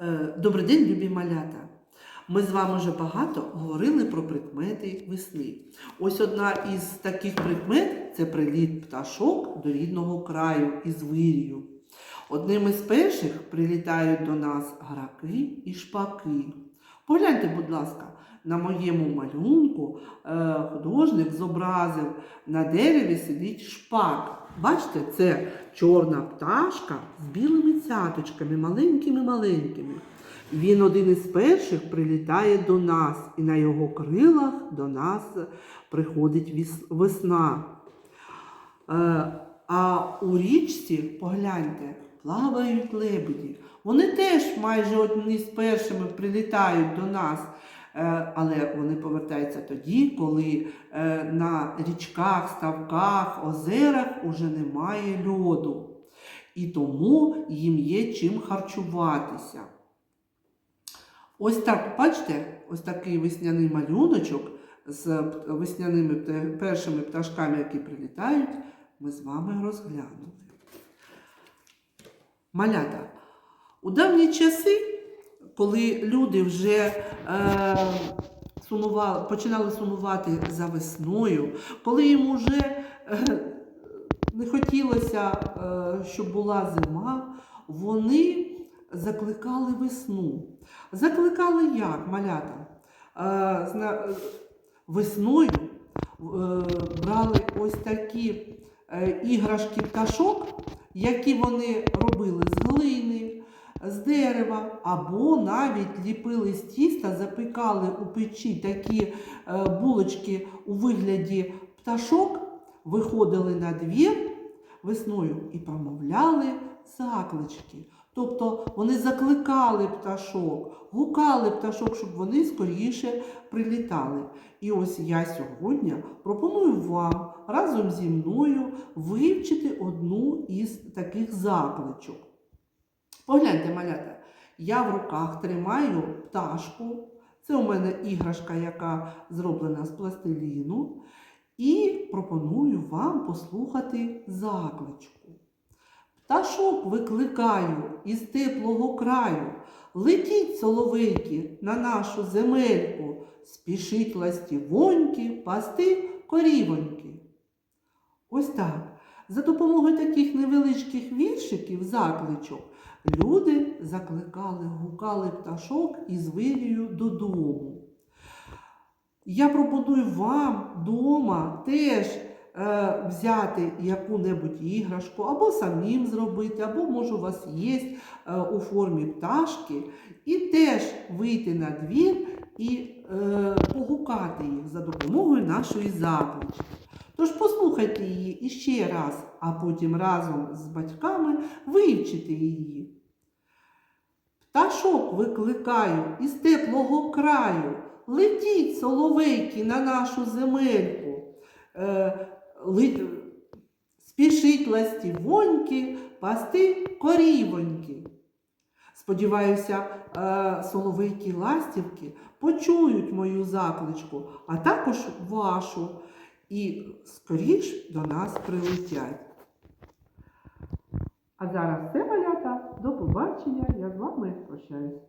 Е, Добрий день, любі малята! Ми з вами вже багато говорили про прикмети весни. Ось одна із таких прикмет це приліт пташок до рідного краю із вирію. Одним із перших прилітають до нас граки і шпаки. Погляньте, будь ласка, на моєму малюнку е, художник зобразив на дереві сидить шпак. Бачите, це чорна пташка з білими цяточками, маленькими-маленькими. Він один із перших прилітає до нас, і на його крилах до нас приходить весна. Е, А у річці, погляньте, плавають лебеді. Вони теж майже одні з першими прилітають до нас. Е, Але вони повертаються тоді, коли е, на річках, ставках, озерах уже немає льоду. І тому їм є чим харчуватися. Ось так, бачите, ось такий весняний малюночок з весняними першими пташками, які прилітають, ми з вами розглянули. Малята, у давні часи, коли люди вже е, сумували, починали сумувати за весною, коли їм вже е, не хотілося, е, щоб була зима, вони закликали весну. Закликали як, малята? Е, зна- Весною е, брали ось такі е, іграшки пташок, які вони робили з глини, з дерева, або навіть ліпили з тіста, запікали у печі такі е, булочки у вигляді пташок, виходили на двір весною і промовляли заклички. Тобто вони закликали пташок, гукали пташок, щоб вони скоріше прилітали. І ось я сьогодні пропоную вам разом зі мною вивчити одну із таких закличок. Погляньте, малята, я в руках тримаю пташку. Це у мене іграшка, яка зроблена з пластиліну. І пропоную вам послухати закличку. Пташок викликаю із теплого краю. Летіть, соловейки, на нашу земельку, спішить ластівоньки пасти корівоньки. Ось так. За допомогою таких невеличких віршиків, закличок, люди закликали, гукали пташок із вирію додому. Я пропоную вам вдома теж е, взяти яку-небудь іграшку, або самим зробити, або, може, у вас є е, у формі пташки, і теж вийти на двір і е, погукати їх за допомогою нашої заклички. Тож послухайте її іще раз, а потім разом з батьками вивчите її. Пташок викликаю із теплого краю. Летіть, соловейки, на нашу земельку. Е, ли- Спішить ластівоньки пасти корівоньки. Сподіваюся, е, соловейки ластівки почують мою закличку, а також вашу, і скоріш до нас прилетять. А зараз все, малята. До побачення. Я з вами прощаюсь.